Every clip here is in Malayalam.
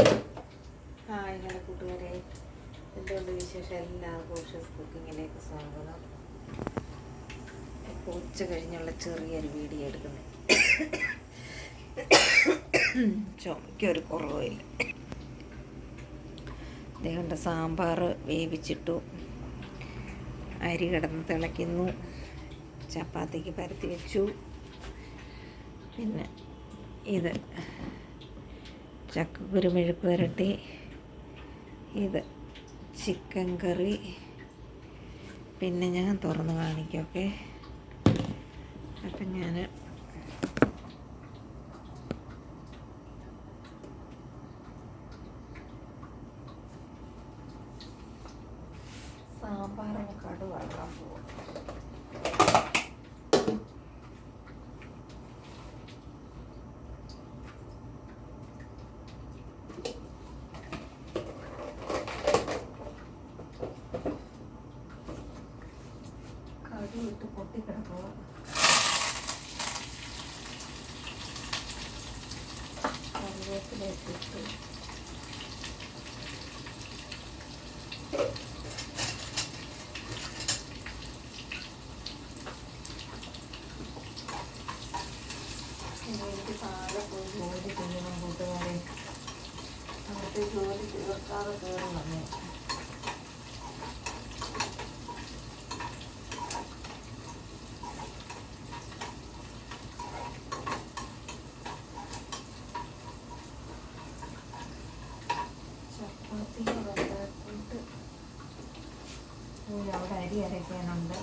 ഹായ് ഹലോ കൂട്ടുകാരെ എന്തുകൊണ്ട് വിശേഷം? എല്ലാ ഉഷസ് കുക്കിങ്ങിലേക്ക് സ്വാഗതം. ഇപ്പോൾ ഉച്ച കഴിഞ്ഞുള്ള ചെറിയൊരു വീഡിയോ എടുക്കുന്നത് ചുമക്കൊരു കുറവില്ല ദേഹണ്ട സാമ്പാർ വേവിച്ചിട്ടു. അരി കിടന്ന് തിളയ്ക്കുന്നു. ചപ്പാത്തിക്ക് പരത്തി വെച്ചു. പിന്നെ ഇത് ചക്കക്കുരു മെഴുക്ക് പുരട്ടി. ഇത് ചിക്കൻ കറി പിന്നെ ഞാൻ തുറന്ന് കാണിക്കാം ഓക്കെ അപ്പം ഞാൻ പോയി ജോലി ചെയ്യണം കൂട്ടുകാരെ അവിടുത്തെ ജോലി തീർക്കാതെ കയറി വന്നേ ചപ്പാത്തി ഉണ്ടാക്കിയിട്ട് അവിടെ അരി അരയ്ക്കാനുണ്ട്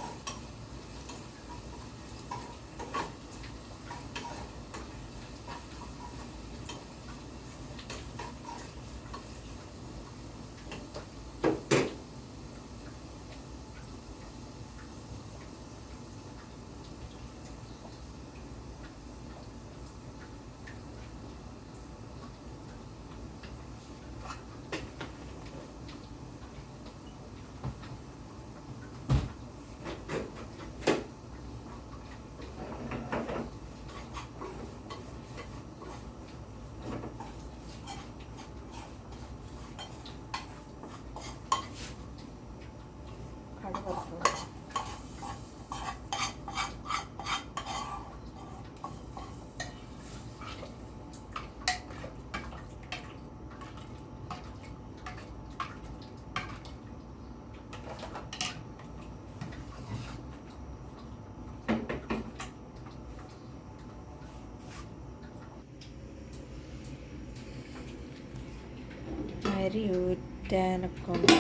അരി ഊറ്റാനക്കൊണ്ട്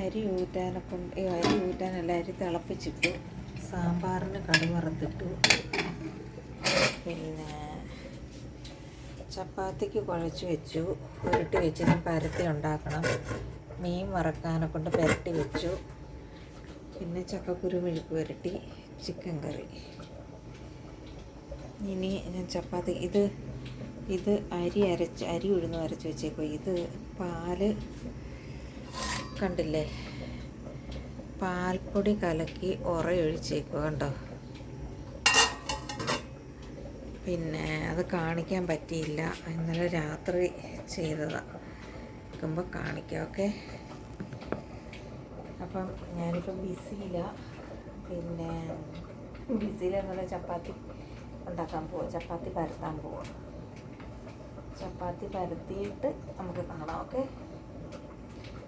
അരി ഊറ്റാനക്കൊണ്ട് അരി ഊറ്റാനല്ല അരി തിളപ്പിച്ചിട്ടു. സാമ്പാറിന് കടുവറുത്തിട്ടു പിന്നെ ചപ്പാത്തിക്ക് കുഴച്ച് വെച്ചു. ഉരുട്ടി വെച്ചിട്ട് പരത്തി ഉണ്ടാക്കണം. മീൻ വറക്കാനെ കൊണ്ട് പുരട്ടി വെച്ചു. പിന്നെ ചക്കക്കുരു മെഴുക്ക് പുരട്ടി ചിക്കൻ കറി. ഇനി ഞാൻ ചപ്പാത്തി ഇത് ഇത് അരി അരച്ച് അരി ഉഴുന്ന് അരച്ച് വെച്ചേക്കോ ഇത് പാൽ കണ്ടില്ലേ? പാൽപ്പൊടി കലക്കി ഉറയൊഴിച്ചേക്കോ കണ്ടോ? പിന്നെ അത് കാണിക്കാൻ പറ്റിയില്ല. ഇന്നലെ രാത്രി ചെയ്തതാണ് വെക്കുമ്പോൾ കാണിക്കാം ഓക്കെ? അപ്പം ഞാനിപ്പം ബിസിയില്ല പിന്നെ ബിസിയിലെന്നുള്ള ചപ്പാത്തി ഉണ്ടാക്കാൻ പോവാം. ചപ്പാത്തി പരത്താൻ പോവാം. ചപ്പാത്തി പരത്തിയിട്ട് നമുക്ക് കാണാം ഓക്കെ?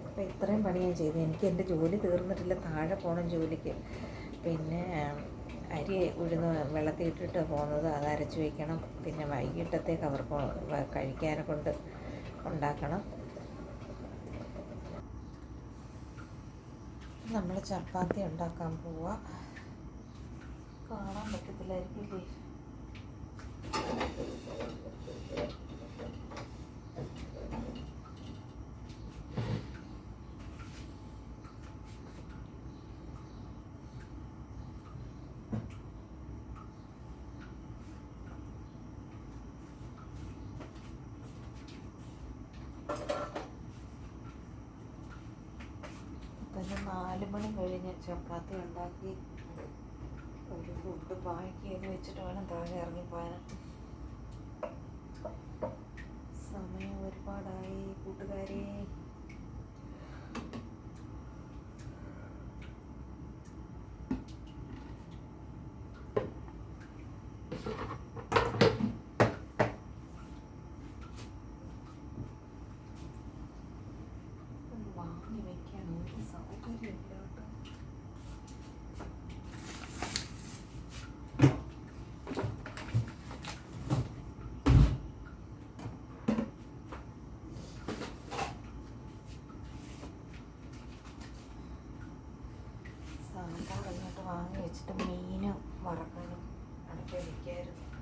അപ്പോൾ ഇത്രയും പണി ഞാൻ ചെയ്തു. എനിക്ക് എന്റെ ജോലി തീർന്നിട്ടില്ല. താഴെ പോകണം ജോലിക്ക്. പിന്നെ അരി ഉഴുന്ന് വെള്ളത്തിൽ ഇട്ടിട്ട് പോകുന്നത് അത് അരച്ച് വയ്ക്കണം പിന്നെ വൈകിട്ടത്തേക്ക് അവർക്ക് കഴിക്കാനെ കൊണ്ട് ഉണ്ടാക്കണം. നമ്മൾ ചപ്പാത്തി ഉണ്ടാക്കാൻ പോവാ. കാണാൻ പറ്റത്തില്ലായിരിക്കില്ലേ നാല് മണി കഴിഞ്ഞ് ചപ്പാത്തി ഉണ്ടാക്കി ഒരു ഫുഡ് പാക്ക് ചെയ്ത് വെച്ചിട്ട് വേണം താഴെ ഇറങ്ങിപ്പോയാൻ. സമയം ഒരുപാടായി കൂട്ടുകാരെ. വാങ്ങി വെച്ചിട്ട് മീനും വറക്കലും അതൊക്കെ വയ്ക്കായിരുന്നു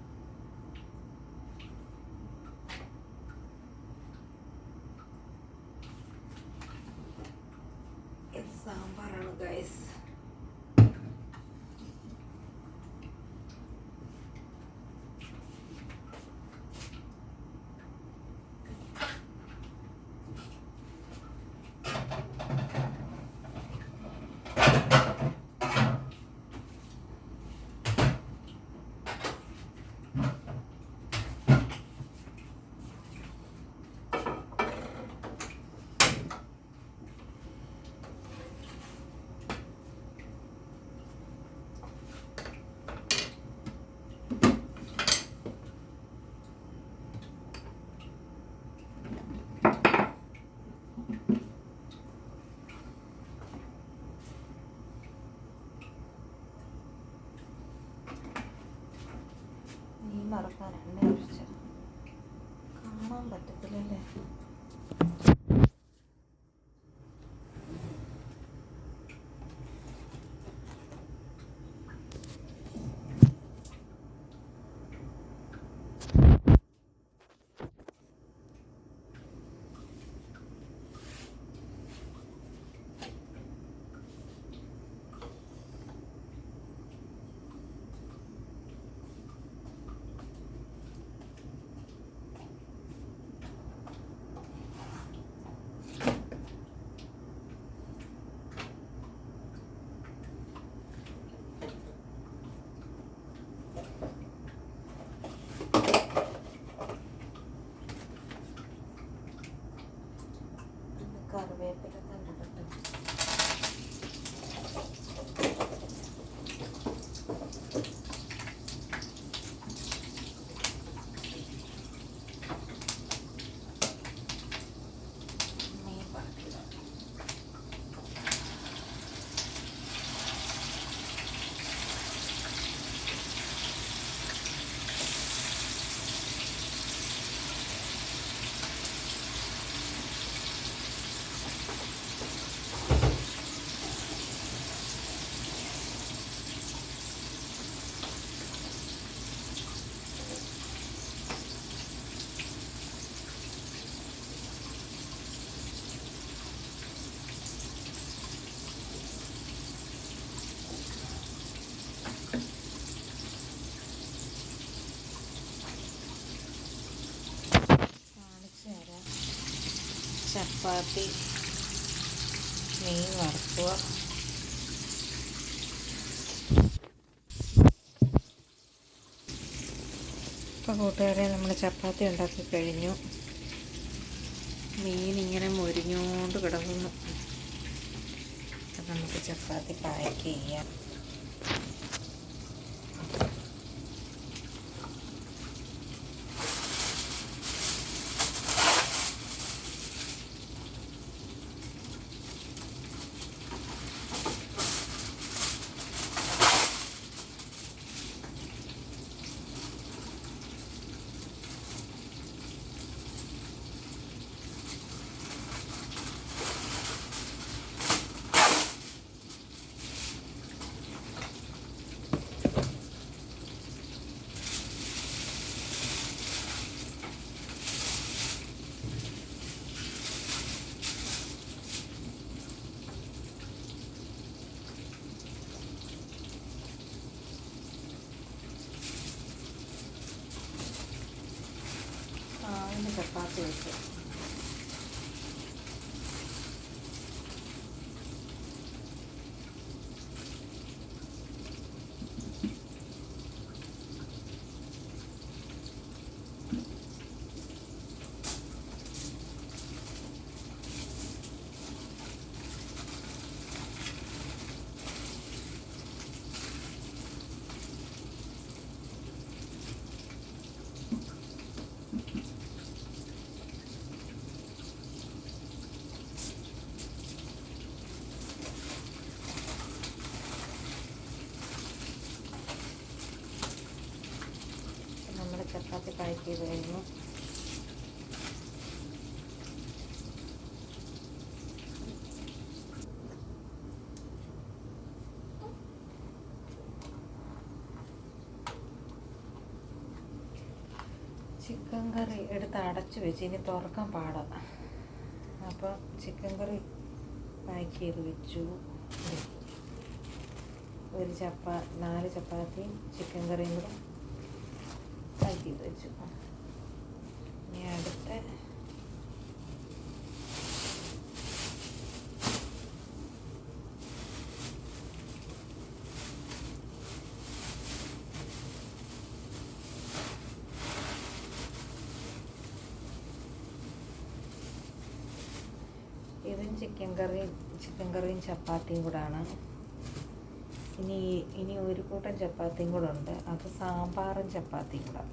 ചപ്പാത്തി മീൻ വറുക്കുക. ഇപ്പോൾ കൂട്ടുകാരെ നമ്മൾ ചപ്പാത്തി ഉണ്ടാക്കി കഴിഞ്ഞു. മീൻ ഇങ്ങനെ മൊരിഞ്ഞുകൊണ്ട് കിടക്കുന്നു. നമുക്ക് ചപ്പാത്തി പാക്ക് ചെയ്യാം. ആ അതിന് ചപ്പാത്തി വെച്ചു നമ്മുടെ ചപ്പാത്തി പാക്ക് ചെയ്ത് കഴിഞ്ഞു ചിക്കൻ കറി എടുത്ത് അടച്ചു വെച്ച്. ഇനി തുറക്കാൻ പാടാം. അപ്പോൾ ചിക്കൻ കറി പാക്ക് ചെയ്ത് വെച്ചു. ഒരു ചപ്പാ നാല് ചപ്പാത്തിയും ചിക്കൻ കറിയും കൂടെ പാക്ക് ചെയ്ത് വെച്ചു. ഇനി അടുത്ത ഇതും ചിക്കൻ കറിയും ചിക്കൻ കറിയും ചപ്പാത്തിയും കൂടാണ്. ഇനി ഇനി ഒരു കൂട്ടം ചപ്പാത്തിയും കൂടെ ഉണ്ട്. അത് സാമ്പാറും ചപ്പാത്തിയും കൂടെ.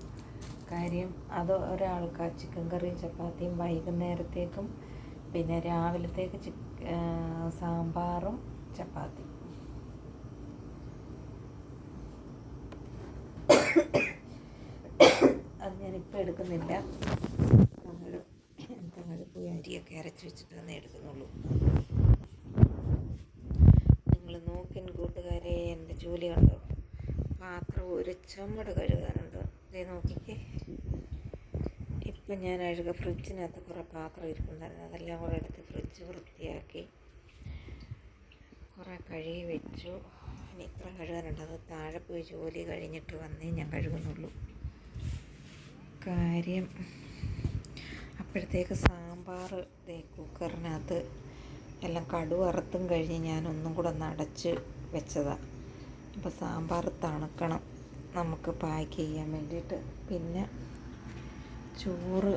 കാര്യം അത് ഒരാൾക്ക് ചിക്കൻ കറിയും ചപ്പാത്തിയും വൈകുന്നേരത്തേക്കും പിന്നെ രാവിലത്തേക്ക് ചി സാമ്പാറും ചപ്പാത്തി അത് ഞാനിപ്പോൾ എടുക്കുന്നില്ല. അരച്ച് വെച്ചിട്ട് തന്നെ എടുക്കുന്നുള്ളൂ. നിങ്ങൾ നോക്കിൻ കൂട്ടുകാരെ എന്റെ ജോലി കണ്ടോ? പാത്രം ഒരു ചമ്മട് കഴുകാനുണ്ട്. ഇതേ നോക്കിക്കേ. ഇപ്പം ഞാൻ അഴുക ഫ്രിഡ്ജിനകത്ത് കുറേ പാത്രം ഇരിക്കുന്നുണ്ടായിരുന്നു അതെല്ലാം കൂടെ എടുത്ത് ഫ്രിഡ്ജ് വൃത്തിയാക്കി കുറേ കഴുകി വെച്ചു. ഇനി ഇത്ര കഴുകാനുണ്ട്. അത് താഴെ പോയി ജോലി കഴിഞ്ഞിട്ട് വന്നേ ഞാൻ കഴുകുന്നുള്ളൂ. കാര്യം അപ്പോഴത്തേക്ക് സാമ്പാർ ദേ കുക്കറിനകത്ത് എല്ലാം കടു വറുത്തും കഴിഞ്ഞ് ഞാൻ ഒന്നും കൂടെ ഒന്ന് അടച്ച് വെച്ചതാണ് അപ്പോൾ സാമ്പാർ തണുക്കണം. നമുക്ക് പാക്ക് ചെയ്യാൻ വേണ്ടിയിട്ട്. പിന്നെ ചോറ്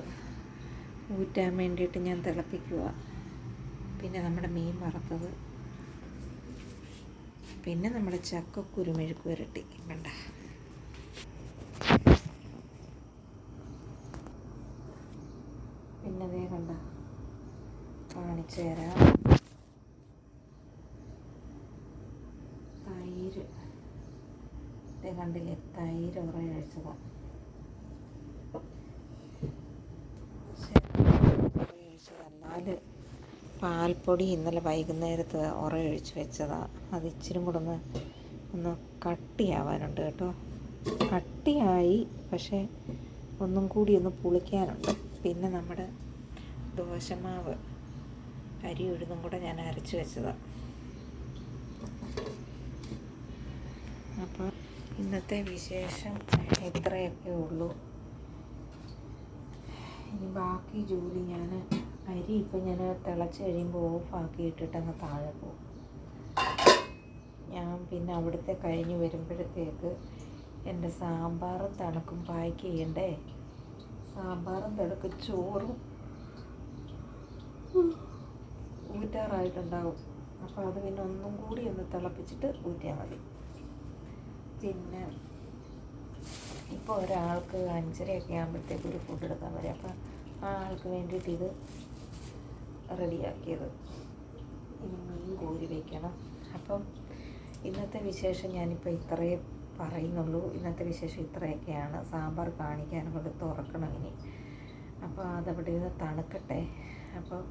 ഊറ്റാൻ വേണ്ടിയിട്ട് ഞാൻ തിളപ്പിക്കുക പിന്നെ നമ്മുടെ മീൻ വറുത്തത്. പിന്നെ നമ്മുടെ ചക്ക പുരട്ടി. വരട്ടി വേണ്ട പിന്നെ അതേ കണ്ട കാണിച്ചു തരാം. കണ്ടില്ലേ തൈര് കുറേ കഴിച്ചതാ. നാല് പാൽപ്പൊടി ഇന്നലെ വൈകുന്നേരത്ത് ഉറയൊഴിച്ച് വെച്ചതാണ് അത് ഇച്ചിരി കൂടെ ഒന്ന് ഒന്ന് കട്ടിയാവാനുണ്ട് കേട്ടോ. കട്ടിയായി പക്ഷേ ഒന്നും കൂടി ഒന്ന് പുളിക്കാനുണ്ട്. പിന്നെ നമ്മുടെ ദോശമാവ്. അരി ഉഴുന്നും കൂടെ ഞാൻ അരച്ച് വെച്ചതാണ് അപ്പോൾ ഇന്നത്തെ വിശേഷം ഇത്രയൊക്കെ ഉള്ളൂ. ഇനി ബാക്കി ജോലി ഞാൻ അരി ഇപ്പം ഞാൻ തിളച്ച് കഴിയുമ്പോൾ ഓഫാക്കി ഇട്ടിട്ട് അങ്ങ് താഴെ പോകും. ഞാൻ പിന്നെ അവിടുത്തെ കഴിഞ്ഞ് വരുമ്പോഴത്തേക്ക് എന്റെ സാമ്പാറും തണുക്കും പായ്ക്ക് ചെയ്യണ്ടേ? സാമ്പാറും തണുക്കും ചോറും. ഊറ്റാറായിട്ടുണ്ടാവും. അപ്പോൾ അത് പിന്നെ ഒന്നും കൂടി ഒന്ന് തിളപ്പിച്ചിട്ട് ഊറ്റിയാൽ മതി. പിന്നെ ഇപ്പോൾ ഒരാൾക്ക് അഞ്ചരയൊക്കെ ആകുമ്പോഴത്തേക്ക് ഒരു ഫുഡ് എടുക്കാൻ വരും. അപ്പം ആ ആൾക്ക് വേണ്ടിയിട്ട് ഇത് റെഡിയാക്കിയത്. ഇനി കോരി വയ്ക്കണം അപ്പം ഇന്നത്തെ വിശേഷം ഞാനിപ്പോൾ ഇത്രയേ പറയുന്നുള്ളൂ. ഇന്നത്തെ വിശേഷം ഇത്രയൊക്കെയാണ്. സാമ്പാർ കാണിക്കാനും കൊണ്ട് തുറക്കണം ഇനി. അപ്പോൾ അതവിടെ നിന്ന് തണുക്കട്ടെ. അപ്പം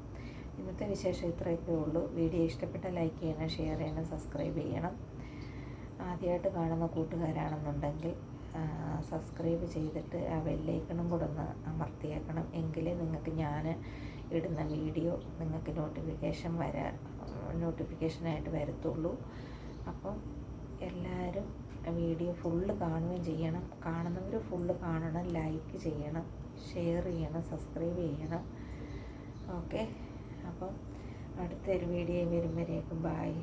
ഇന്നത്തെ വിശേഷം ഇത്രയൊക്കെ ഉള്ളൂ. വീഡിയോ ഇഷ്ടപ്പെട്ട ലൈക്ക് ചെയ്യണം ഷെയർ ചെയ്യണം സബ്സ്ക്രൈബ് ചെയ്യണം. ആദ്യമായിട്ട് കാണുന്ന കൂട്ടുകാരാണെന്നുണ്ടെങ്കിൽ സബ്സ്ക്രൈബ് ചെയ്തിട്ട് ആ ബെല്ലൈക്കണും കൂടെ ഒന്ന് അമർത്തിയേക്കണം. എങ്കിലേ നിങ്ങൾക്ക് ഞാൻ ഇടുന്ന വീഡിയോ നിങ്ങൾക്ക് നോട്ടിഫിക്കേഷൻ വരാ നോട്ടിഫിക്കേഷനായിട്ട് വരത്തുള്ളൂ. അപ്പം എല്ലാവരും വീഡിയോ ഫുള്ള് കാണുകയും ചെയ്യണം. കാണുന്നവർ ഫുള്ള് കാണണം ലൈക്ക് ചെയ്യണം ഷെയർ ചെയ്യണം സബ്സ്ക്രൈബ് ചെയ്യണം. ഓക്കെ. അപ്പം അടുത്തൊരു വീഡിയോ വരുമ്പോഴേക്കും ബായ്